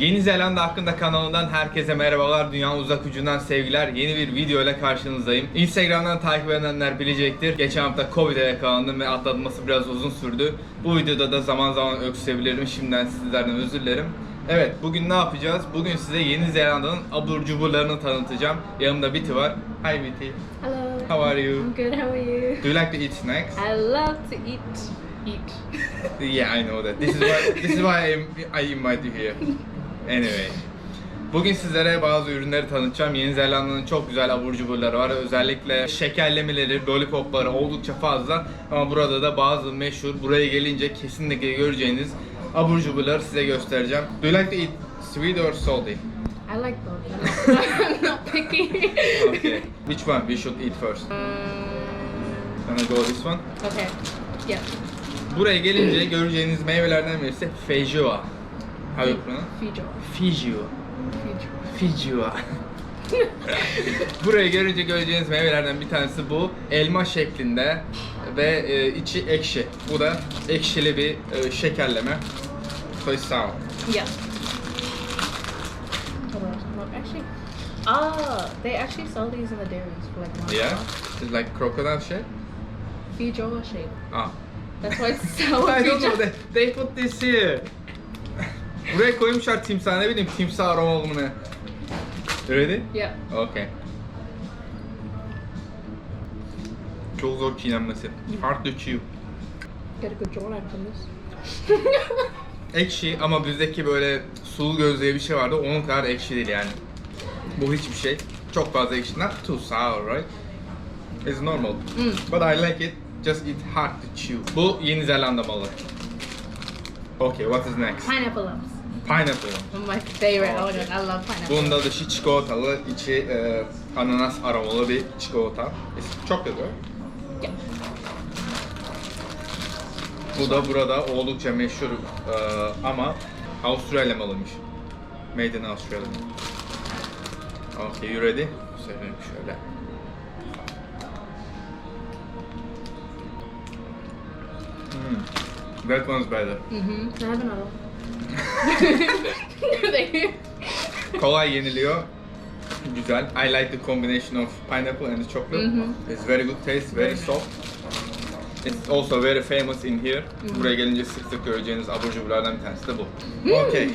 Yeni Zelanda hakkında kanalından herkese merhabalar. Dünyanın uzak ucundan sevgiler. Yeni bir video ile karşınızdayım. Instagram'dan takip edenler bilecektir. Geçen hafta Covid'e yakalandım ve atlatması biraz uzun sürdü. Bu videoda da zaman zaman öksürebilirim. Şimdiden sizlerden özür dilerim. Evet, bugün ne yapacağız? Bugün size Yeni Zelanda'nın abur cuburlarını tanıtacağım. Yanımda Biti var. Hi Biti. Hello. How are you? I'm good. How are you? Do you like to eat snacks? I love to eat. Eat. Yeah, I know that. This is why this is why I, I invite you here. Anyway. Bugün sizlere bazı ürünleri tanıtacağım. Yeni Zelanda'nın çok güzel abur cuburları var. Özellikle şekerlemeleri, lollipopları oldukça fazla. Ama burada da bazı meşhur, buraya gelince kesinlikle göreceğiniz abur cuburları size göstereceğim. Do you like to eat sweet or salty? I like both. I'm not, picky. Okay. Which one we should eat first? Um, Gonna go this one. okay. Yeah. Buraya gelince göreceğiniz meyvelerden birisi feijoa. How you pronounce? Feijoa. Fijo. Fijua. Buraya görünce göreceğiniz meyvelerden bir tanesi bu. Elma şeklinde ve e, içi ekşi. Bu da ekşili bir e, şekerleme. İt's sour. Yeah. Actually, ah, they actually sell these in the dairies for like one Yeah. It's like crocodile shape. Fijo shape. Ah. That's why it's sour. I don't know. They, they put this here. Buraya koymuşlar timsah ne bileyim timsah aromalı mı ne? Ready? Yeah. Okay. Çok zor çiğnenmesi. Hard to chew. Get a good jawline from this. Ekşi ama bizdeki böyle sulu göz diye bir şey vardı. Onun kadar ekşi değil yani. Bu hiçbir şey. Çok fazla ekşi. Not too sour, right? It's normal. Mm. But I like it. Just it hard to chew. Bu Yeni Zelanda malı. Okay, what is next? Pineapple lumps. Pineapple. My favorite. Okay. I love pineapple. Bunun da dışı çikolatalı, içi e, ananas aromalı bir çikolata. It's chocolate, right? Yeah. Bu da burada oldukça meşhur e, ama Avustralya malıymış. Made in Australia. Okay, you ready? Söyleyeyim şöyle. Hmm. That one's better. Another. Thank you. Kolay yeniliyor. Güzel. I like the combination of pineapple and the chocolate. Mhm. It's very good taste, very soft. It's also very famous in here. Buraya gelince sık sık göreceğiniz abur cuburlardan bir tanesi de bu. Okay.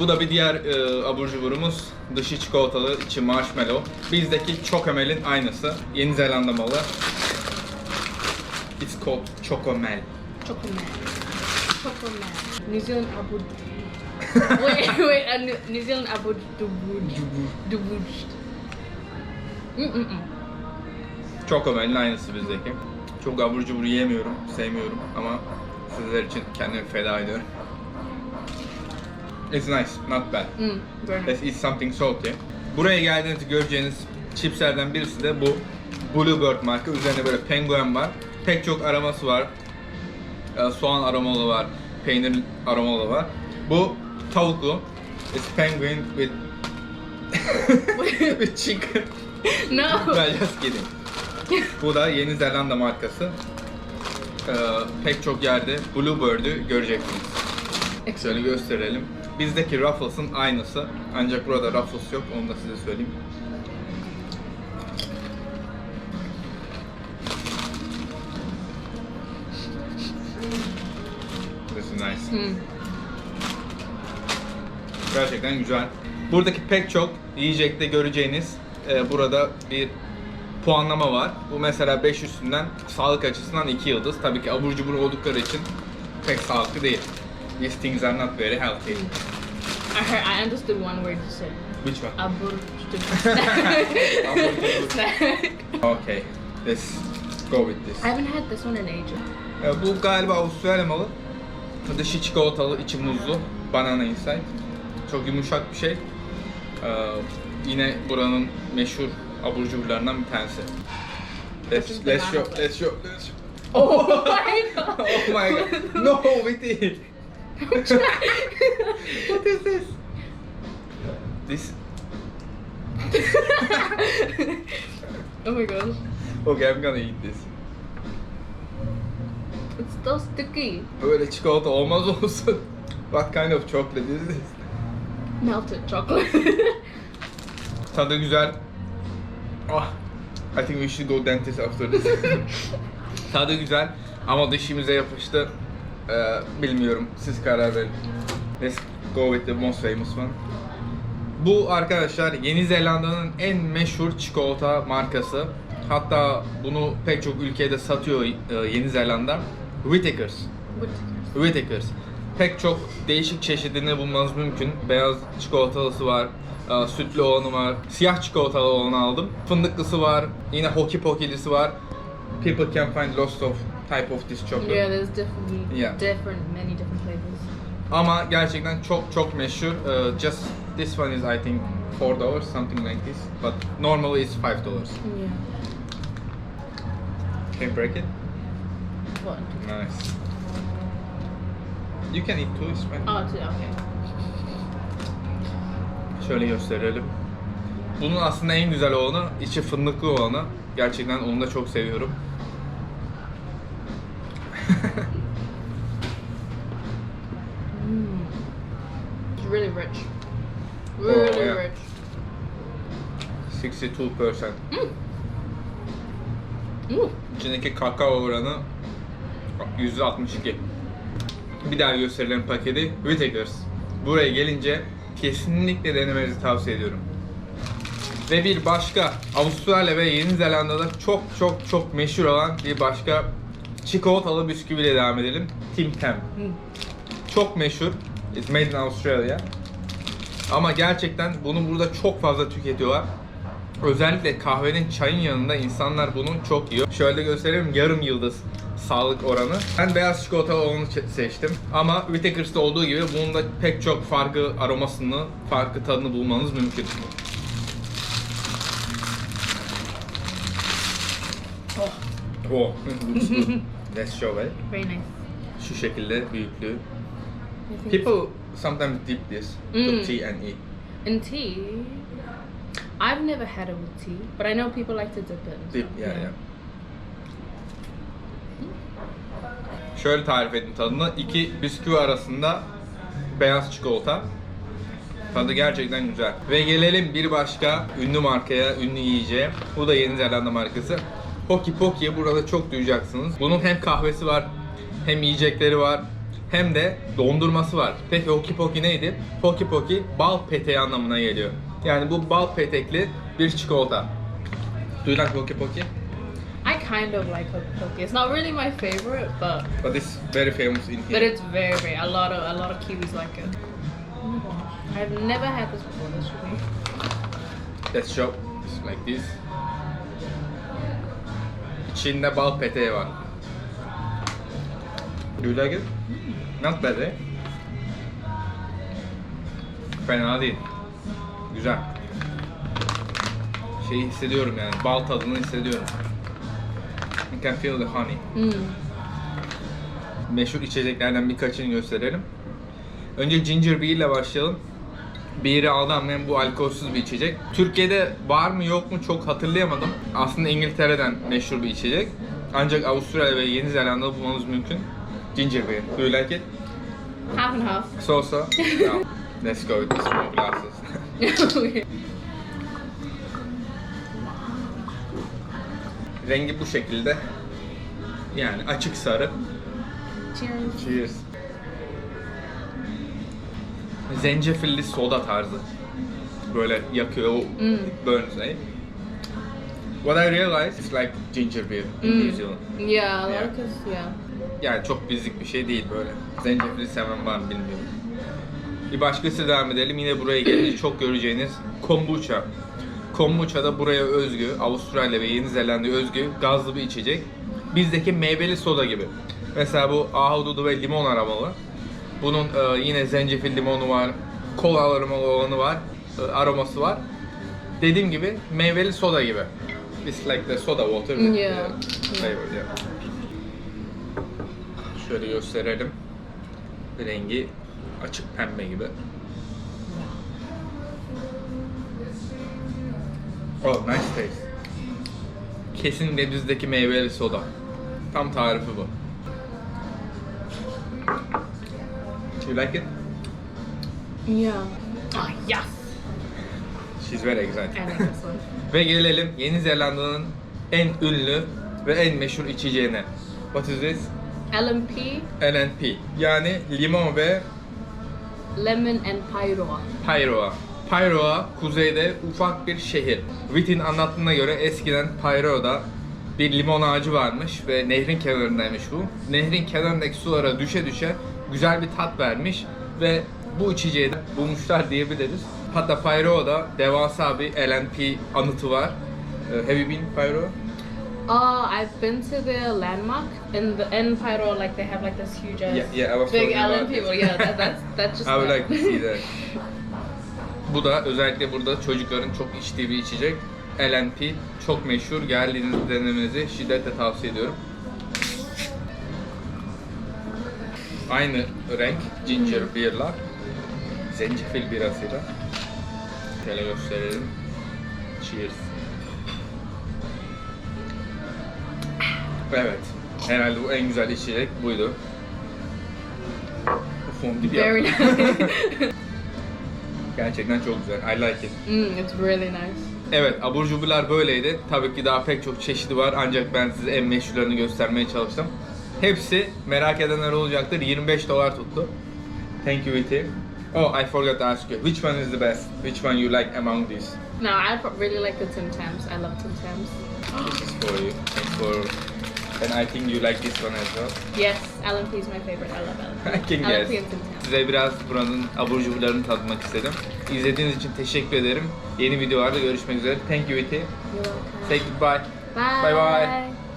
Bu da bir diğer e, abur cuburumuz. Dışı çikolatalı, içi marshmallow. Bizdeki Chocomel'in aynısı. Yeni Zelanda malı. It's called Chocomel. Chocoman. Chocoman. New Zealand Abu. wait, wait. Uh, New, New Zealand Abu Dubuj. Dubuj. Mm-mm-mm. Chocomel'in aynısı bizdeki. Çok abur cubur yiyemiyorum, sevmiyorum ama sizler için kendimi feda ediyorum. It's nice, not bad. Mm, very nice. Let's eat something salty. Buraya geldiğinizde göreceğiniz chipslerden birisi de bu Bluebird marka. Üzerinde böyle penguen var. Pek çok aroması var. Ee, Soğan aromalı var, peynir aromalı var. Bu tavuklu. It's penguin with with chicken. No. Ben just kidding. Bu da Yeni Zelanda markası. Ee, pek çok yerde Bluebird'ü göreceksiniz. Şöyle gösterelim. Bizdeki Ruffles'ın aynısı. Ancak burada Ruffles yok. Onu da size söyleyeyim. This is nice. Mm. Gerçekten güzel. Buradaki pek çok yiyecekte göreceğiniz e, burada bir puanlama var. Bu mesela 5 üstünden sağlık açısından 2 yıldız. Tabii ki abur cubur oldukları için pek sağlıklı değil. These things are not very healthy. I heard. I understood one word you said. Which one? Abu. Abur Snack. Okay, let's go with this. I haven't had this one in ages. Bu galiba Avustralya malı. Dışı çikolatalı, içi muzlu. Banana inside. Çok yumuşak bir şey. Ee, yine buranın meşhur abur cuburlarından bir tanesi. Let's, let's show, let's show, let's show. Oh my god. Oh my god. No, Viti. What is this? This. oh my gosh. Okay, I'm gonna eat this. It's still sticky. Böyle çikolata olmaz olsun. What kind of chocolate is this? Melted chocolate. Tadı güzel. Ah, I think we should go dentist after this. Tadı güzel ama dişimize yapıştı. Ee, bilmiyorum. Siz karar verin. Let's go with the most famous one. Bu arkadaşlar Yeni Zelanda'nın en meşhur çikolata markası. Hatta bunu pek çok ülkede satıyor e, Yeni Zelanda. Whittaker's. What? Whittaker's. Pek çok değişik çeşidini bulmanız mümkün. Beyaz çikolatalısı var, sütlü olanı var, siyah çikolatalı olanı aldım. Fındıklısı var, yine hoki pokilisi var. People can find lots of type of this chocolate. Yeah, there's different, Yeah. different, many different flavors. Ama gerçekten çok çok meşhur. E, just this one is I think 4 dollars something like this. But normally it's 5 dollars. Yeah. Can you break it? What? Nice. You can eat too, it's fine. Oh, two, okay. Şöyle gösterelim. Bunun aslında en güzel olanı, içi fındıklı olanı. Gerçekten onu da çok seviyorum. Mm. It's really rich. Really Oh, yeah. rich. 62%. Mm. Ooh. İçindeki kakao oranı %62. Bir daha gösterilen paketi Whittaker's. Buraya gelince kesinlikle denemenizi tavsiye ediyorum. Ve bir başka Avustralya ve Yeni Zelanda'da çok çok çok meşhur olan bir başka çikolatalı bisküviyle devam edelim. Tim Tam. Çok meşhur. It's made in Australia. Ama gerçekten bunu burada çok fazla tüketiyorlar. Özellikle kahvenin çayın yanında insanlar bunu çok yiyor. Şöyle göstereyim yarım yıldız sağlık oranı. Ben beyaz çikolatalı olanı seçtim. Ama Whittaker's'ta olduğu gibi bunun da pek çok farklı aromasını, farklı tadını bulmanız mümkün. Oh, Oh, looks good. Let's show it. very nice. Şu şekilde büyüklüğü. People sometimes dip this to Mm. tea and eat. In tea, I've never had it with tea, but I know people like to dip it. and Dip, yeah, yeah. Şöyle tarif edeyim tadını. İki bisküvi arasında beyaz çikolata. Tadı gerçekten güzel. Ve gelelim bir başka ünlü markaya, ünlü yiyeceğe. Bu da Yeni Zelanda markası. Hoki Poki'yi burada çok duyacaksınız. Bunun hem kahvesi var, hem yiyecekleri var, hem de dondurması var. Peki Hoki Poki neydi? Hoki Poki bal peteği anlamına geliyor. Yani bu bal petekli bir çikolata. Like Hoki Poki? Kind of like Hoki Poki. It's not really my favorite, but But it's very famous in but here. it's very very a lot of a lot of Kiwis like it. I've never had this before. This should be. Let's show. It's like this. İçinde bal peteği var. Do you like it? Not bad eh? Fena değil. Güzel. Şeyi hissediyorum yani, bal tadını hissediyorum. You can feel the honey. Mm. meşhur içeceklerden birkaçını gösterelim. Önce ginger beer ile başlayalım. Beer'i aldım hem bu alkolsüz bir içecek. Türkiye'de var mı yok mu çok hatırlayamadım. Aslında İngiltere'den meşhur bir içecek. Ancak Avustralya ve Yeni Zelanda'da bulmanız mümkün. Ginger beer. Do you like it? Half and half. So so? no. Let's go with the small glasses. Rengi bu şekilde. Yani açık sarı. Cheers. Cheers. Zencefilli soda tarzı. Böyle yakıyor o Mm. burns eh? What I realized it's like ginger beer in Mm. New Zealand. Yeah, Yeah. of cause yeah. Yani çok bizlik bir şey değil böyle. Zencefili seven var mı bilmiyorum. Bir başkası devam edelim. Yine buraya gelince çok göreceğiniz kombucha. Kombucha da buraya özgü, Avustralya ve Yeni Zelanda'ya özgü gazlı bir içecek. Bizdeki meyveli soda gibi. Mesela bu ahududu ve limon aromalı. Bunun e, yine zencefil limonu var, kola aromalı olanı var, e, aroması var. Dediğim gibi meyveli soda gibi. It's like the soda water with Yeah. the flavor, yeah. Şöyle gösterelim. Rengi açık pembe gibi. Oh, nice taste. Kesinlikle bizdeki meyveli soda. Tam tarifi bu. You like it? Yeah. Ah, yes. She's very excited. Ve gelelim Yeni Zelanda'nın en ünlü ve en meşhur içeceğine. What is this? LMP, LNP. Yani limon ve lemon and pyroa. Pyroa. Pyroa kuzeyde ufak bir şehir. Whit'in anlattığına göre eskiden Pyroa'da bir limon ağacı varmış ve nehrin kenarındaymış bu. Nehrin kenarındaki sulara düşe düşe güzel bir tat vermiş ve bu içeceği de bulmuşlar diyebiliriz. Hatta Pyroa'da devasa bir LNP anıtı var. Uh, have you been Pyroa? Uh, I've been to the landmark in the in Pyro, like they have like this huge ass Yeah, yeah, I was big this. Well, yeah, that, that's that's just. I would like to see that. Bu da özellikle burada çocukların çok içtiği bir içecek. LNP çok meşhur. Geldiğinizde denemenizi şiddetle tavsiye ediyorum. Aynı renk ginger beer'lar. Zencefil birasıyla. Şöyle gösterelim. Cheers. Evet. Herhalde bu en güzel içecek buydu. Fon gibi Very nice. Gerçekten çok güzel. I like it. mm, it's really nice. Evet, abur cuburlar böyleydi. Tabii ki daha pek çok çeşidi var ancak ben size en meşhurlarını göstermeye çalıştım. Hepsi merak edenler olacaktır. 25 dolar tuttu. Thank you Viti. Oh, I forgot to ask you. Which one is the best? Which one you like among these? No, I really like the Tim Tams. I love Tim Tams. This is for you. Thanks for... And I think you like this one as well. Yes, LMP is my favorite. I love LMP. I can guess. Size biraz buranın abur cuburlarını tadmak istedim. İzlediğiniz için teşekkür ederim. Yeni videolarda görüşmek üzere. Thank you Viti. You're welcome. Say goodbye. Bye. Bye bye.